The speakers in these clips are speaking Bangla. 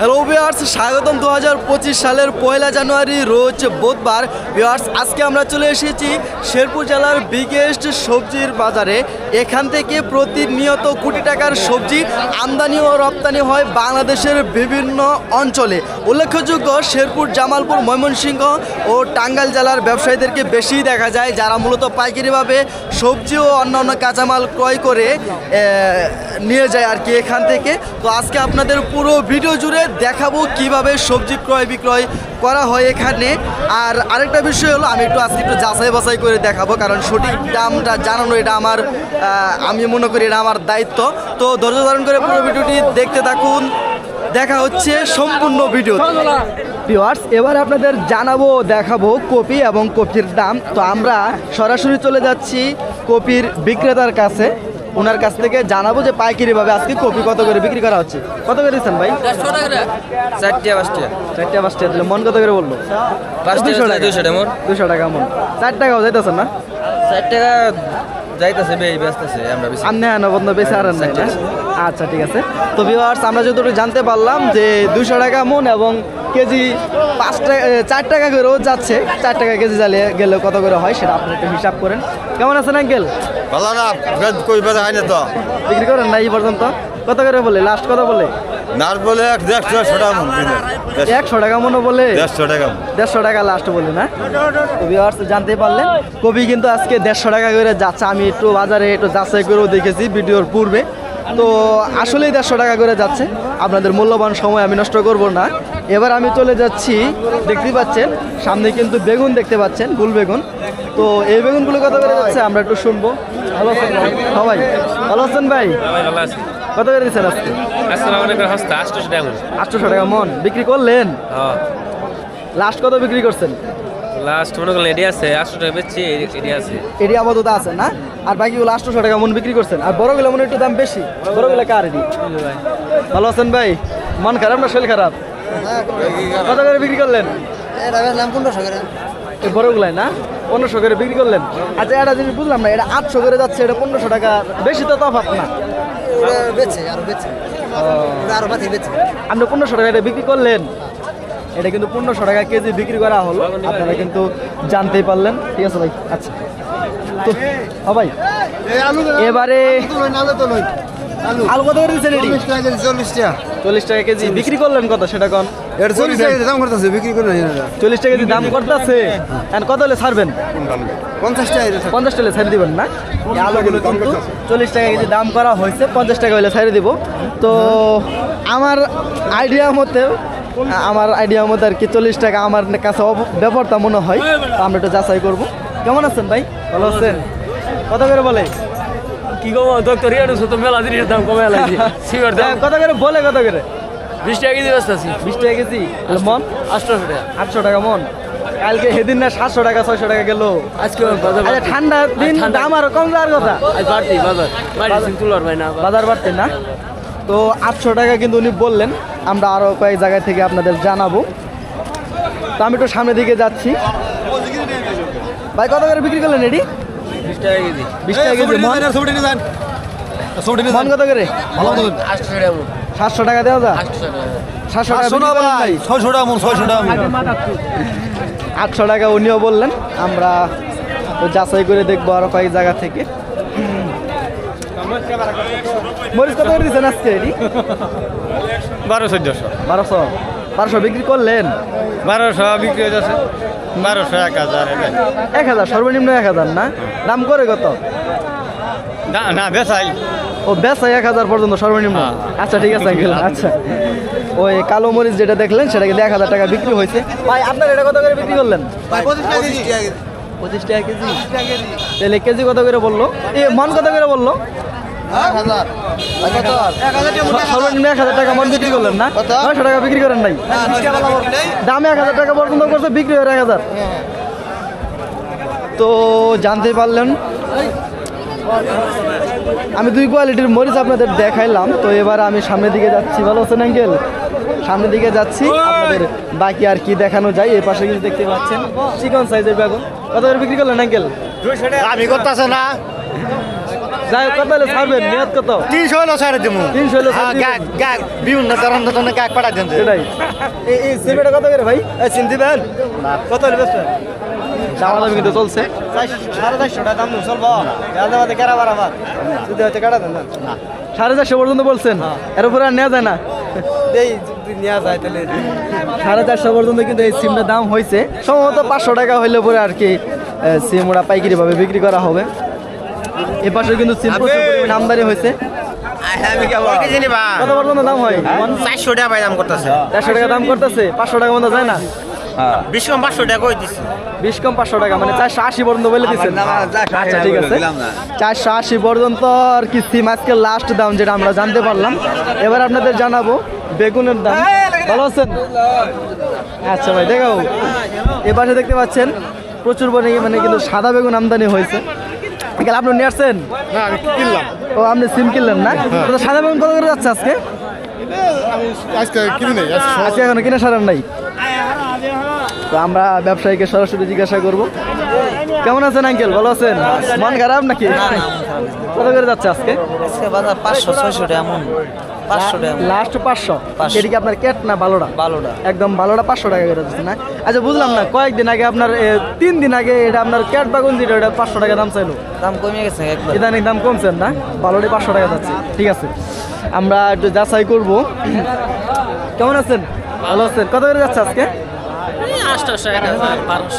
হ্যালো ভিউয়ার্স, স্বাগতম দু হাজার পঁচিশ সালের পয়লা জানুয়ারি, রোজ বুধবার। ভিউয়ার্স, আজকে আমরা চলে এসেছি শেরপুর জেলার বিগেস্ট সবজির বাজারে। এখান থেকে প্রতিনিয়ত কোটি টাকার সবজি আমদানি ও রপ্তানি হয় বাংলাদেশের বিভিন্ন অঞ্চলে। উল্লেখযোগ্য, শেরপুর, জামালপুর, ময়মনসিংহ ও টাঙ্গাইল জেলার ব্যবসায়ীদেরকে বেশি দেখা যায়, যারা মূলত পাইকারিভাবে সবজি ও অন্যান্য কাঁচামাল ক্রয় করে নিয়ে যায় আর কি এখান থেকে। তো আজকে আপনাদের পুরো ভিডিও জুড়ে দেখাবো কীভাবে সবজি ক্রয় বিক্রয় করা হয় এখানে। আর আরেকটা বিষয় হলো, আমি একটু আজকে একটু যাচাই বাছাই করে দেখাবো, কারণ সঠিক দামটা জানানো এটা আমার আমি মনে করি এটা আমার দায়িত্ব। তো ধৈর্য ধারণ করে পুরো ভিডিওটি দেখতে থাকুন। দেখা হচ্ছে সম্পূর্ণ ভিডিও ভিউয়ার্স এবার আপনাদের জানাব, দেখাবো কপি এবং কপির দাম। তো আমরা সরাসরি চলে যাচ্ছি কপির বিক্রেতার কাছে। ওনার কাছ থেকে জানাব যে পাইকারি ভাবে আজকে কপি কত করে বিক্রি করা হচ্ছে। কত করে দিচ্ছেন ভাই? চারটে পাঁচটা চারটে পাঁচটা দিলে মন কত করে বলল? দুশো টাকা দুশো টাকা। দুশো টাকা মন। চার টাকাও যাইতেছেন না? চার টাকা যাইতেছে বে ব্যস্ত আছে আমরা বেশি আপনি আনবন্ধ বেশি আর নাই না? আচ্ছা ঠিক আছে। তো ভিওয়ার্স আমরা যতটুকু জানতে পারলাম যে দুশো টাকা মন এবং কেজি পাঁচ টাকা চার টাকা করেও যাচ্ছে। চার টাকা কেজি জ্বালিয়ে গেলে কত করে হয় সেটা আপনি একটু হিসাব করেন। কেমন আছেন আঙ্কেল ভালো না কই হয় না তো। বিক্রি করেন না এই পর্যন্ত? কত করে বলে? লাস্ট কত বলে? নার বলে দেড়শো টাকা মন একশো টাকা মনে বলে? দেড়শো টাকা দেড়শো টাকা লাস্ট বলে না? তো ভিউয়ার্স জানতে পারলেন। কবি কিন্তু আজকে দেড়শো টাকা করে যাচ্ছে। আমি একটু বাজারে একটু যাচাই করেও দেখেছি ভিডিওর পূর্বে। তো আসলেই দেড়শো টাকা করে যাচ্ছে। আপনাদের মূল্যবান সময় আমি নষ্ট করব না। এবার আমি চলে যাচ্ছি দেখতে পাচ্ছেন সামনে কিন্তু বেগুন দেখতে পাচ্ছেন গুল বেগুন। তো এই বেগুনগুলো কত করে যাচ্ছে আমরা একটু শুনব। ভালো আছেন ভাই? সবাই ভালো আছেন ভাই? আছি। কত করে দিচ্ছেন আজকে? আটশোশো টাকা মন বিক্রি করলেন? হ্যাঁ। লাস্ট কত বিক্রি করছেন? লাস্ট মনে করলেন এডি আছে আটশো টাকা বেচছি এডি আছে। এটি আপাতত আছে না? আর বাকিগুলো আটশোশো টাকা মন বিক্রি করছেন। আর বড়গুলো মনে একটু দাম বেশি। বড়গুলো কার এটি? ভালো আছেন ভাই? মন খারাপ না শরীর খারাপ? কত করে বিক্রি করলেন? এই বড়গুলাই না? পনেরোশো করে বিক্রি করলেন। আচ্ছা এটা জিনিস বুঝলাম না এটা আটশো করে যাচ্ছে এটা পনেরোশো টাকা। বেশি তো তফাৎ না। বেচে আরও বেচে। আরও বেচে। আপনি পনেরোশো টাকা এটা বিক্রি করলেন? এটা কিন্তু পনেরোশো টাকা কেজি বিক্রি করা হলো। আপনারা কিন্তু জানতেই পারলেন। ঠিক আছে ভাই? আচ্ছা। তো ভাই, এবারে আলু কত চল্লিশ টাকা চল্লিশ টাকা কেজি। বিক্রি করলেন কত সেটা চল্লিশ টাকা দাম বিক্রি করে চল্লিশ টাকা কেজি দাম কত হলে ছাড়বেন? পঞ্চাশ টাকা পঞ্চাশ টাকা দিবেন না? আলুগুলো কিন্তু চল্লিশ টাকা কেজি দাম করা হয়েছে। পঞ্চাশ টাকা হলে ছাড়ে দিব। তো, আমার আইডিয়া মতে আমার আইডিয়া মতে আর কি চল্লিশ টাকা আমার কাছে ব্যাপারটা মনে হয়। তো আমরা একটু যাচাই করব। কেমন আছেন ভাই? ভালো আছেন? কত করে বলে? কি কম ডক্টর ইয়ার তো মেলা জিনিসের দাম কমে লাগছে সিগার দাম। কত করে বলে কত করে? বিশ টাকা কেজি ব্যস্ত আছি। বিশ টাকা কেজি? মন? আটশোশো টাকা। আটশো টাকা মন। কালকে সেদিন না সাতশো টাকা ছয়শো টাকা গেল। আজকে বাজার আচ্ছা ঠান্ডা দিন দাম আরও কম যাওয়ার কথা? বাড়তি বাজার। বাজার বাড়তে না? তো আটশো টাকা কিন্তু উনি বললেন আমরা আরও কয়েক জায়গা থেকে আপনাদের জানাব। তো আমি একটু সামনের দিকে যাচ্ছি। ভাই কত করে বিক্রি করলেন এটি? বিশ টাকা কেজি। বিশ টাকা কেজি মন? কত করে? আটশো টাকা সাতশো টাকা দেওয়া যা সাতশো টাকা বিক্রি ভাই ছয়শো টাকা ছয়শো টাকা আটশো টাকা উনিও বললেন আমরা তো যাচাই করে দেখব আরও কয়েক জায়গা থেকে। মরিচ কত করে দিচ্ছেন আজকে এটি? বারো চোদ্দশো। বারোশো। বারোশো বিক্রি করলেন? বারোশো বিক্রি হয়ে যাচ্ছে। বারোশো এক হাজার এক হাজার সর্বনিম্ন এক হাজার না? দাম করে কত? না না বেসাই ও বেচাই এক হাজার পর্যন্ত সর্বনিম্ন? আচ্ছা ঠিক আছে আঙ্কেল। আচ্ছা। ওই কালো মরিচ যেটা দেখলেন সেটা কিন্তু এক হাজার টাকা বিক্রি হয়েছে। ভাই আপনার এটা কত করে বিক্রি করলেন? পঁচিশ টাকা কেজি। তাহলে কেজি কত করে বলল? এ মন কত করে বলল? এক হাজার। সর্বনিম্ন এক হাজার টাকা মন বিক্রি করলেন না? নয়শো টাকা বিক্রি করেন নাই। দাম এক হাজার টাকা পর্যন্ত করছে বিক্রি হয় এক হাজার। তো জানতে পারলেন আমি দুই কোয়ালিটির মরিচ আপনাদের দেখাইলাম। তো এবার আমি সামনের দিকে যাচ্ছি ভালো আছেন আঙ্কেল? সামনের দিকে যাচ্ছি আপনাদের বাকি আর কি দেখানো যায় এই পাশে কিন্তু দেখতে পাচ্ছেন চিকন সাইজের বেগুন। কত করে বিক্রি করলেন আঙ্কেল? আমি করতেছে না। যাই হোক, কত হলে? ছাড়বেন নিয়ত কত? তিনশো হলো সাড়ে দেবো তিনশো হলে হ্যাঁ, বিভিন্ন ধরনের ধরনের গাক পাঠা দেন সেটাই। এই এই সিমেটা কত করে ভাই? এই কত হলে বেচবেন? কিন্তু চলছে। সাড়ে চারশো টাকা দাম চলবো। আমাদের কেরা বারাবার যদি হয়তো কাটা দেন না। সাড়ে চারশো পর্যন্ত বলছেন? এর উপরে আর নেওয়া যায় না। সাড়ে চারশো পর্যন্ত কিন্তু এই সিমটার দাম হয়েছে সম্ভবত পাঁচশো টাকা হইলে পরে আর কি সিম ওরা পাইকারি ভাবে বিক্রি করা হবে। এ পাশে কিন্তু আমদানি হয়েছে। কত পর্যন্ত দাম হয়? চারশো টাকা দাম করতেছে। চারশো টাকা দাম করতেছে পাঁচশো টাকা মতো যায় না? বিশ কম পাঁচশো টাকা করে দিচ্ছি বিশ কম পাঁচশো টাকা মানে চারশো আশি পর্যন্ত বলে দিচ্ছেন আচ্ছা ঠিক আছে। চারশো আশি পর্যন্ত আর কি সিম আজকে লাস্ট দাম যেটা আমরা জানতে পারলাম। এবার আপনাদের জানাব বেগুনের দাম। ভালো আছেন? আচ্ছা ভাই দেখাও। এবারে দেখতে পাচ্ছেন প্রচুর পরিমাণে মানে কিন্তু সাদা বেগুন আমদানি হয়েছে। এখানে আপনি নিয়ে আসছেন? না আমি কিনলাম। ও আপনি সিম কিনলেন না? তো সাদা বেগুন কত করে যাচ্ছে আজকে? আজকে কিনি নেই আজকে এখনও কিনে সারান নাই? তো আমরা ব্যবসায়ীকে সরাসরি জিজ্ঞাসা করব। কেমন আছেন আঙ্কেল? ভালো আছেন? মন খারাপ নাকি? কত করে যাচ্ছে আজকে? আজকে বাজার পাঁচশো ছয়শো এমন। টাকা লাস্ট পাঁচশো? পাঁচশো। এটা কি আপনার ক্যাট না একদম বালোড়া পাঁচশো টাকা করে যাচ্ছে না? আচ্ছা বুঝলাম না কয়েকদিন আগে আপনার তিন দিন আগে এটা আপনার ক্যাট বাগুন যেটা এটা পাঁচশো টাকা দাম চাইলো। দাম কমে গেছে ইদানিং দাম কমছেন না? পাঁচশো টাকা যাচ্ছে। ঠিক আছে আমরা একটু যাচাই করব। কেমন আছেন? ভালো আছেন? কত করে যাচ্ছে আজকে?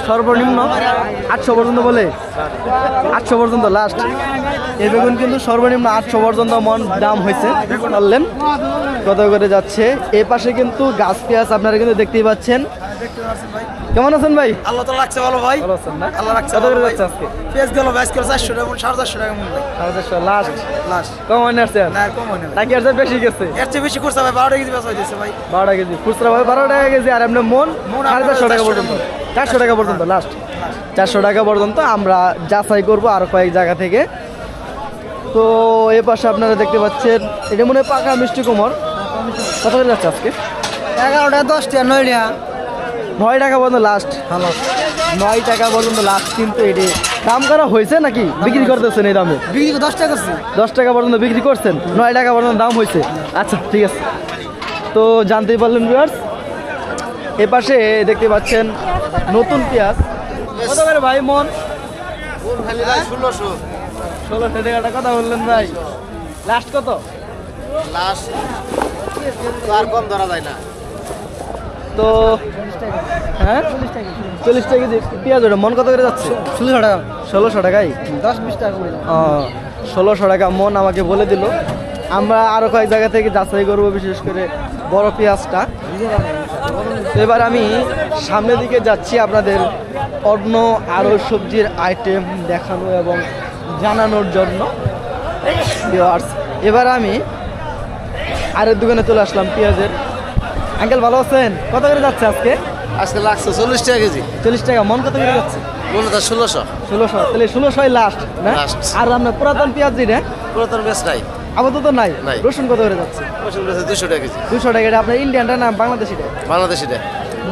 সর্বনিম্ন আটশো পর্যন্ত বলে? আটশো পর্যন্ত লাস্ট এই বেগুন কিন্তু সর্বনিম্ন আটশো পর্যন্ত মন দাম হয়েছে, বললেন। কত করে যাচ্ছে। এ পাশে কিন্তু গাছ পেঁয়াজ আপনারা কিন্তু দেখতেই পাচ্ছেন। কেমন আছেন ভাই? আল্লাহ তো লাগছে ভালো ভাই। ভালো আছেন না? আল্লাহ রাখছে কত করে ভালো ভাই। যাচ্ছে আজকে? পেঁয়াজ গেল বাইশ কিলো চারশো টাকা সাড়ে চারশো টাকা মন ভাই। সাড়ে চারশো লাস্ট লাস্ট কম হয় না আসছে না কম হয় না ভাই। নাকি আর বেশি গেছে? এর চেয়ে বেশি করছে ভাই বারো টাকা কেজি বেচা হইতেছে ভাই। বারো টাকা কেজি। খুচরা ভাবে বারো টাকা কেজি আর এমনি মন মন সাড়ে চারশো টাকা পর্যন্ত। চারশো টাকা। পর্যন্ত লাস্ট চারশো টাকা পর্যন্ত আমরা যাচাই করব আর কয়েক জায়গা থেকে। তো এ পাশে আপনারা দেখতে পাচ্ছেন এটা মনে হয় পাকা মিষ্টি কুমোর কত করে যাচ্ছে আজকে? এগারোটা দশটা নয়টা। নয় টাকা পর্যন্ত লাস্ট নয় টাকা পর্যন্ত লাস্ট কিন্তু এটি। দাম করা হয়েছে নাকি? বিক্রি করতেছেন এই দামে? বিক্রি দশ টাকা দশ টাকা পর্যন্ত বিক্রি করছেন? নয় টাকা পর্যন্ত দাম হয়েছে। আচ্ছা ঠিক আছে। তো জানতেই পারলেন ভিউয়ার্স এ পাশে দেখতে পাচ্ছেন নতুন পেঁয়াজ। কত করে ভাই মন? ষোলোশো। ষোলোশো টাকাটা কথা বললেন ভাই। লাস্ট কত? লাস্ট আর কম ধরা যায় না। তো হ্যাঁ? চল্লিশ টাকা কেজি। পেঁয়াজ ওটা মন কত করে যাচ্ছে? ষোলোশো টাকা। ষোলোশো টাকাই? দশ বিশ টাকা ষোলোশো টাকা মন আমাকে বলে দিল। আমরা আরও কয়েক জায়গা থেকে যাচাই করব বিশেষ করে বড় পেঁয়াজটা। এবার আমি সামনের দিকে যাচ্ছি আপনাদের অন্য আরও সবজির আইটেম দেখানো এবং জানানোর জন্য। এবার আমি আরেক দোকানে চলে আসলাম পেঁয়াজের। আঙ্কেল ভালো আছেন? কত করে যাচ্ছে আজকে? আজকে লাগছে চল্লিশ টাকা কেজি। চল্লিশ টাকা। মন কত করে যাচ্ছে? মূলত ষোলোশো। ষোলোশো। তাহলে ষোলোশোই লাস্ট না. আর আপনার পুরাতন পেঁয়াজ পুরাতন বেশ নাই। আপাতত নাই? নাই। রসুন কত করে যাচ্ছে? রসুন বেশ দুশো টাকা কেজি। দুশো টাকা। এটা আপনার ইন্ডিয়ানটা না বাংলাদেশিটা? বাংলাদেশিটা।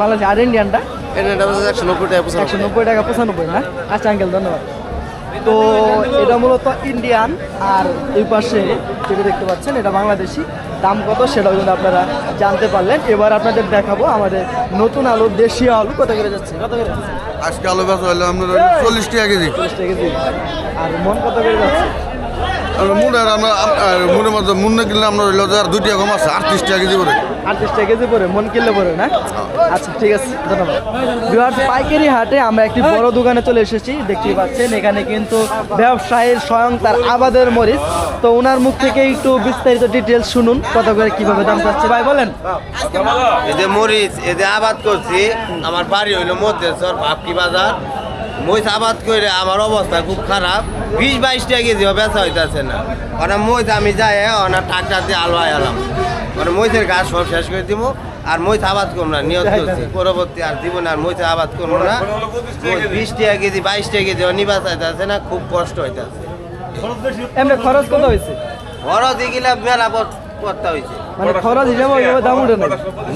বাংলাদেশ। আর ইন্ডিয়ানটা? এটা একশো নব্বই টাকা। একশো নব্বই টাকা পঁচানব্বই না? আচ্ছা আঙ্কেল ধন্যবাদ। তো এটা মূলত ইন্ডিয়ান আর এই পাশে যেটা দেখতে পাচ্ছেন এটা বাংলাদেশি। দাম কত সেটাও কিন্তু আপনারা জানতে পারলেন। এবার আপনাদের দেখাবো আমাদের নতুন আলু দেশীয় আলু কত করে যাচ্ছে কত করে আজকে আলু বেচা হলো আপনার চল্লিশ টাকা কেজি। চল্লিশ টাকা কেজি। আর মন কত করে যাচ্ছে? আর মুড়ের আমরা মুড়ের মধ্যে মুন্নে কিনলে আমরা হইল দুই টাকা কম আছে আটত্রিশ টাকা কেজি করে। আটত্রিশ টাকা কেজি পরে মন কিনলে পরে না? আচ্ছা ঠিক আছে ধন্যবাদ। বিহার পাইকারি হাটে আমরা একটি বড় দোকানে চলে এসেছি দেখতেই পাচ্ছেন এখানে কিন্তু ব্যবসায়ীর স্বয়ং তার আবাদের মরিচ। তো ওনার মুখ থেকে একটু বিস্তারিত ডিটেলস শুনুন কত করে কীভাবে দাম চাচ্ছে ভাই বলেন। এতে মরিচ এতে আবাদ করছি আমার বাড়ি হইল মধ্যেশ্বর ভাবকি বাজার। মরিচ আবাদ করে আমার অবস্থা খুব খারাপ। বিশ বাইশ টাকা কেজি বেচা হইতেছে না। ওরা মরিচ আমি যাই ওনা ট্রাক্টার দিয়ে আলো আলাম। মানে মরিচের গাছ সব শেষ করে দিব আর মরিচ আবাদ করব না নিয়ত করছি। পরবর্তী আর দিব না আর মরিচ আবাদ করব না। বিশ টাকা কেজি বাইশ টাকা কেজি নিবাস হইতেছে না খুব কষ্ট হইতেছে। এমনি খরচ কত হয়েছে বড় দিকিলা মেলা করতে হয়েছে মানে খরচ হিসাবে দাম উঠে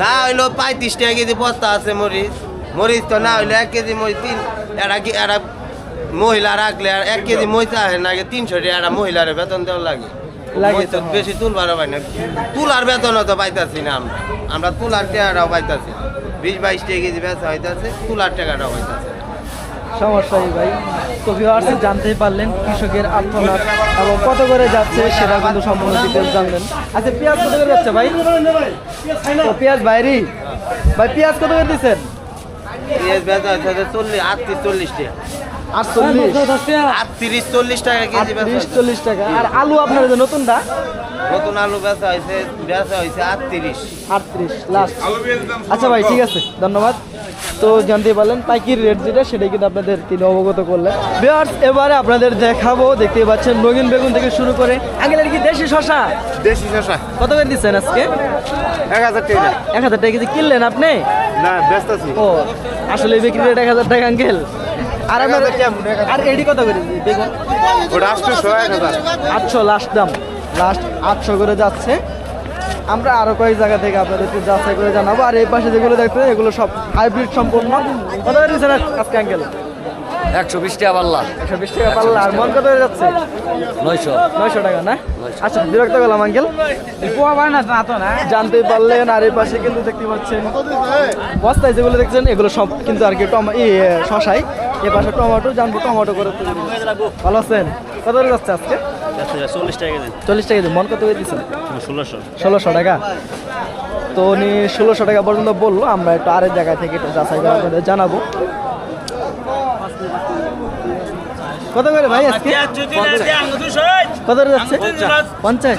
না হইল পঁয়ত্রিশ টাকা কেজি বস্তা আছে মরিচ। মরিচ তো না হইল এক কেজি মরিচ তিন এটা মহিলা রাখলে আর এক কেজি মহিলা আহে না তিনশো টাকা মহিলার বেতন দেওয়া লাগে। লাগে তো, তো বেশি তুলবারও পাই না। তুলার বেতনও তো পাইতাছি না আমরা। আমরা তুলার টাকাটাও পাইতাছি। বিশ বাইশ টাকা কেজি বেচা হইতাছে তুলার টাকাটাও পাইতাছে সমস্যা নেই ভাই। তো ভিউয়ার্স জানতেই পারলেন কৃষকের আত্মনাথ এবং কত করে যাচ্ছে সেটা কিন্তু সম্পূর্ণ ডিটেলস জানলেন। আচ্ছা পেঁয়াজ কত করে যাচ্ছে ভাই? ও, পেঁয়াজ বাইরি। ভাই পেঁয়াজ কত করে দিচ্ছেন? পেঁয়াজ বেচা হইতাছে চল্লিশ আটত্রিশ চল্লিশ টাকা। আটত্রিশ চল্লিশ টাকা কেজি আটত্রিশ চল্লিশ টাকা। আর আলু আপনার যে নতুনটা? নতুন আলু বেচা হয়েছে বেচা হয়েছে আটত্রিশ। আটত্রিশ লাস্ট আচ্ছা ভাই ঠিক আছে ধন্যবাদ। তো জানতে পারলেন পাইকির রেট যেটা সেটাই কিন্তু আপনাদের তিনি অবগত করলেন। বিয়ার্স এবারে আপনাদের দেখাবো দেখতে পাচ্ছেন রঙিন বেগুন থেকে শুরু করে আঙ্গেলের কি দেশি শশা দেশি শশা কত করে দিচ্ছেন আজকে? এক হাজার টাকা। এক হাজার টাকা কেজি কিনলেন আপনি? না ব্যস্ত আছি। ও আসলে বিক্রি রেট এক হাজার টাকা আঙ্কেল। আর আপনার আর এডি কত করে? ওটা আটশো লাস্ট দাম। লাস্ট আটশো করে যাচ্ছে। আমরা আরও কয়েক জায়গা থেকে আপনাদেরকে যাচাই করে জানাব। আর এই পাশে যেগুলো দেখতে এগুলো সব হাইব্রিড সম্পূর্ণ। কত করে দিচ্ছেন আজকে আঙ্কেল একশো বিশ টাকা পাল্লা। একশো বিশ টাকা পাল্লা। আর মন কত হয়ে যাচ্ছে? নয়শো। নয়শো টাকা না? আচ্ছা বিরক্ত করলাম আঙ্কেল। জানতে পারলেন আর এই পাশে কিন্তু দেখতে পাচ্ছেন। বস্তায় যেগুলো দেখছেন এগুলো সব কিন্তু আর কি টমা ই শশাই এ পাশে টমেটো জানব টমেটো করে ভালো আছেন কত করে যাচ্ছে আজকে চল্লিশ টাকা চল্লিশ টাকা দিন মন কত করে দিচ্ছেন ষোলোশো ষোলোশো টাকা তো উনি ষোলোশো টাকা পর্যন্ত বলল আমরা একটু আরেক জায়গা থেকে একটু যাচাই করে আপনাদের জানাব কত করে ভাই আজকে কত করে যাচ্ছে পঞ্চাশ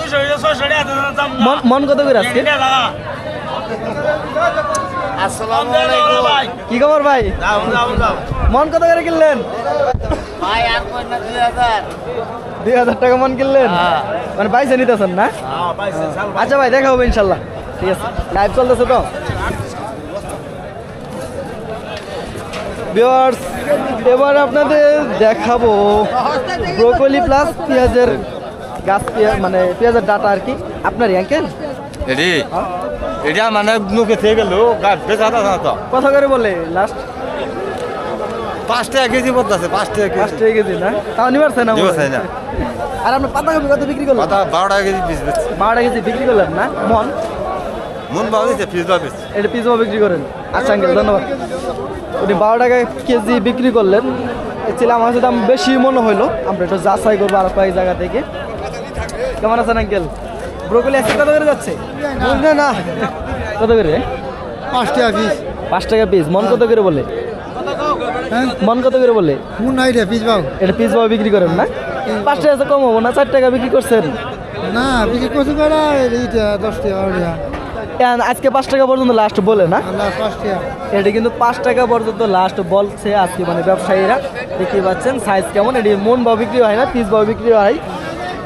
মন- মন কত করে আজকে কি খবর ভাই? মন কত করে কিনলেন? দুই হাজার। টাকা মন কিনলেন? মানে পয়সা নিতেছেন না? আচ্ছা ভাই দেখা হবে ইনশাল্লাহ। ঠিক আছে। লাইভ চলতেছে তো? ভিউয়ার্স এবার আপনাদের দেখাবো ব্রোকলি প্লাস পেঁয়াজের গাছ পেঁয়াজ মানে পেঁয়াজের ডাটা আর কি। আপনার অ্যাঙ্কেল এটি এটা মানে মুখে থেকে গেল গাছ বেচা না তো কথা করে বলে লাস্ট পাঁচ টাকা কেজি পড়তেছে পাঁচ টাকা পাঁচ কেজি। টাকা কেজি না? তাও। আর আপনার পাতাকপি কত বিক্রি করলেন কথা বারো টাকা কেজি পিস বেচছে। বারো টাকা কেজি বিক্রি করলেন না? মন? মন ভালো দিচ্ছে পিস বা বেচছে এটা পিসও বিক্রি করেন। আচ্ছা আঙ্কেল ধন্যবাদ। উনি বারো টাকা কেজি বিক্রি করলেন। ছিলাম আমার কাছে দাম বেশি মনে হইল। আমরা একটু যাচাই করব আর কয়েক জায়গা থেকে। কেমন আছেন আঙ্কেল ব্রোকলি আজকে কত করে যাচ্ছে? না কত করে? পাঁচ টাকা পিস পাঁচ টাকা পিস মন কত করে বলে? মন কত করে বলে? নাই রে পিস বাবু। এটা পিস ভাবে বিক্রি করেন না? পাঁচ টাকা তো কম হব না চার টাকা বিক্রি করছেন? না বিক্রি করছি করা এইটা দশ টাকা আজকে পাঁচ টাকা পর্যন্ত লাস্ট বলে না? টাকা এটা কিন্তু পাঁচ টাকা পর্যন্ত লাস্ট বলছে আজকে মানে ব্যবসায়ীরা। দেখতে পাচ্ছেন সাইজ কেমন? এটি মন বা বিক্রি হয় না পিস বা বিক্রি হয়।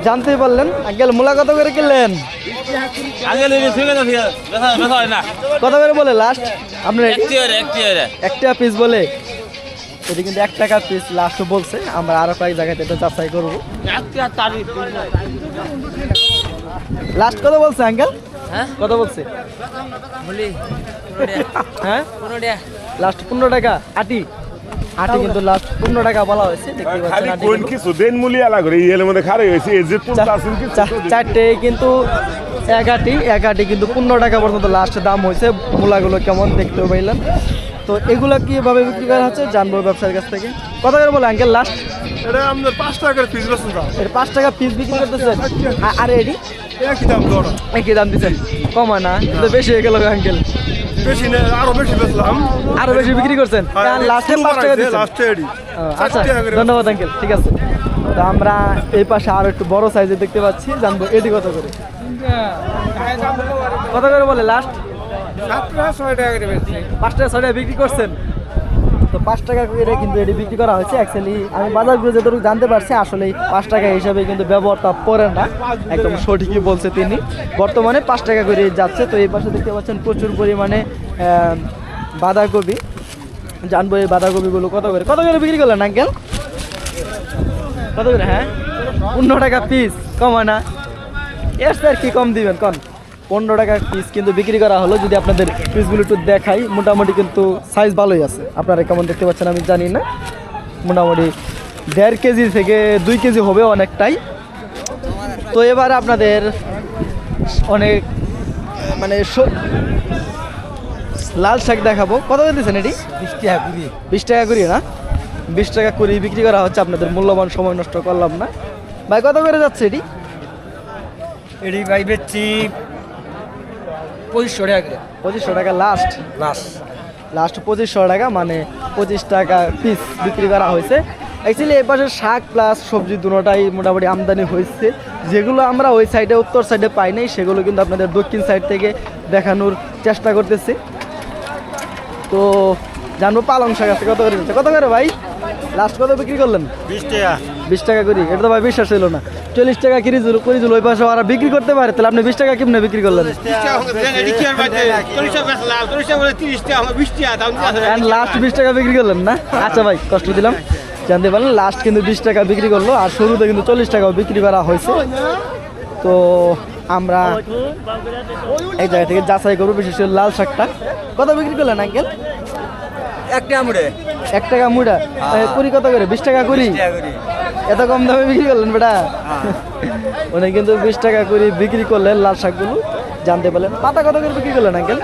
জানতে পারলেন। আঙ্কেল মূলা কত করে কিনলেন? কত করে বলে লাস্ট আপনার একটা পিস বলে। এটি কিন্তু এক টাকা পিস লাস্ট বলছে। আমরা আরও কয়েক জায়গাতে এটা যাচাই করব। লাস্ট কত বলছে আঙ্কেল? কত বলছে? হ্যাঁ? লাস্ট পনেরো টাকা আটি। আটি কিন্তু লাস্ট পনেরো টাকা বলা হয়েছে খালি কোন কিছু দেন মুলি আলা করে এর মধ্যে খারাই হয়েছে এই যে তুলতে চা- আসেন কিছু চা- চারটে কিন্তু এক আটি এক কিন্তু পনেরো টাকা পর্যন্ত লাস্ট দাম হয়েছে মূলাগুলো কেমন দেখতে পাইলেন? তো এগুলো কীভাবে বিক্রি করা হচ্ছে জানব ব্যবসার কাছ থেকে। কত করে বলে আঙ্কেল লাস্ট এটা আমাদের পাঁচ টাকার পিস পাঁচ টাকা পিস বিক্রি করতেছেন? আর এডি একই দাম একই দাম দিচ্ছেন। কম না বেশি হয়ে গেল আঙ্কেল বেশি আরও বেশি বেচলাম। আরও বেশি বিক্রি করছেন? লাস্টে পাঁচ টাকা দিচ্ছেন। লাস্টে এডি। আচ্ছা ধন্যবাদ আঙ্কেল ঠিক আছে। তো আমরা এই পাশে আরও একটু বড় সাইজে দেখতে পাচ্ছি জানব এটি কত করে? কত করে বলে লাস্ট পাঁচ টাকা ছয় টাকা বিক্রি করছেন? তো পাঁচ টাকা করে কিন্তু এটি বিক্রি করা হয়েছে। অ্যাকচুয়ালি আমি বাজারগুলো যতটুকু জানতে পারছি আসলে পাঁচ টাকা হিসাবে কিন্তু ব্যবহারটা পড়ে না। একদম সঠিকই বলছে তিনি। বর্তমানে পাঁচ টাকা করে যাচ্ছে। তো এই পাশে দেখতে পাচ্ছেন প্রচুর পরিমাণে বাঁধাকপি। জানব এই বাঁধাকপিগুলো কত করে? কত করে বিক্রি করলেন আঙ্কেল? কত করে হ্যাঁ? পনেরো টাকা পিস কম হয় না। এর স্যার কি কম দিবেন? কন? পনেরো টাকা পিস কিন্তু বিক্রি করা হলো। যদি আপনাদের পিসগুলো একটু দেখাই মোটামুটি কিন্তু সাইজ ভালোই আছে। আপনারা কেমন দেখতে পাচ্ছেন আমি জানি না। মোটামুটি দেড় কেজি থেকে দুই কেজি হবে অনেকটাই। তো এবার আপনাদের অনেক মানে লাল শাক দেখাবো। কত করে দিচ্ছেন এটি? বিশ টাকা কুড়ি। বিশ টাকা কুড়ি না? বিশ টাকা কুড়ি বিক্রি করা হচ্ছে আপনাদের মূল্যবান সময় নষ্ট করলাম না। ভাই কত করে যাচ্ছে এটি? এটি ভাই বেচছি পঁচিশশো টাকা করে। পঁচিশশো টাকা লাস্ট লাস্ট লাস্ট পঁচিশশো টাকা মানে পঁচিশ টাকা পিস বিক্রি করা হয়েছে। অ্যাকচুয়ালি এই পাশে শাক প্লাস সবজি দুটোটাই মোটামুটি আমদানি হয়েছে। যেগুলো আমরা ওই সাইডে উত্তর সাইডে পাই নাই সেগুলো কিন্তু আপনাদের দক্ষিণ সাইড থেকে দেখানোর চেষ্টা করতেছি। তো জানব পালং শাক আছে কত করে কত করে ভাই? লাস্ট কত বিক্রি করলেন? বিশ টাকা। বিশ টাকা করি? এটা তো ভাই বিশ্বাস হইল না। চল্লিশ টাকা কিরি জুল করি জুল ওই পাশে ওরা বিক্রি করতে পারে তাহলে আপনি বিশ টাকা কেমনে বিক্রি করলেন? অ্যান্ড লাস্ট বিশ টাকা বিক্রি করলেন না? আচ্ছা ভাই কষ্ট দিলাম। জানতে পারলেন লাস্ট কিন্তু বিশ টাকা বিক্রি করল আর শুরুতে কিন্তু চল্লিশ টাকাও বিক্রি করা হয়েছে। তো আমরা এই জায়গা থেকে যাচাই করব বিশেষ করে লাল শাকটা। কত বিক্রি করলেন আঙ্কেল একটা আমুড়ে এক টাকা মুড়া? কুড়ি কত করে? বিশ টাকা কুড়ি। এত কম দামে বিক্রি করলেন বেটা? উনি কিন্তু বিশ টাকা করে বিক্রি করলেন লাল শাকগুলো। জানতে পারলেন। পাতা কত করে বিক্রি করলেন আঙ্কেল?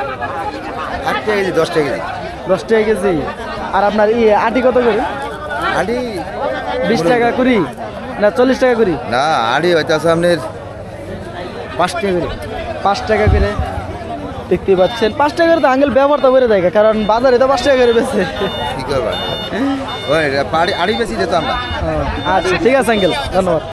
আট টাকা কেজি দশ টাকা কেজি। দশ টাকা কেজি। আর আপনার ই আটি কত করে? আড়ি বিশ টাকা কুড়ি? না চল্লিশ টাকা কুড়ি? না আড়ি হয়তো আছে আপনার পাঁচ টাকা করে। পাঁচ টাকা করে। দেখতে পাচ্ছেন। পাঁচ টাকার করে তো আঙ্গেল ব্যবহার তো করে দেয় কারণ বাজারে তো পাঁচ টাকা করে বেছে কি করবা? আড়ি বেশি যেতাম আচ্ছা ঠিক আছে আঙ্গেল ধন্যবাদ।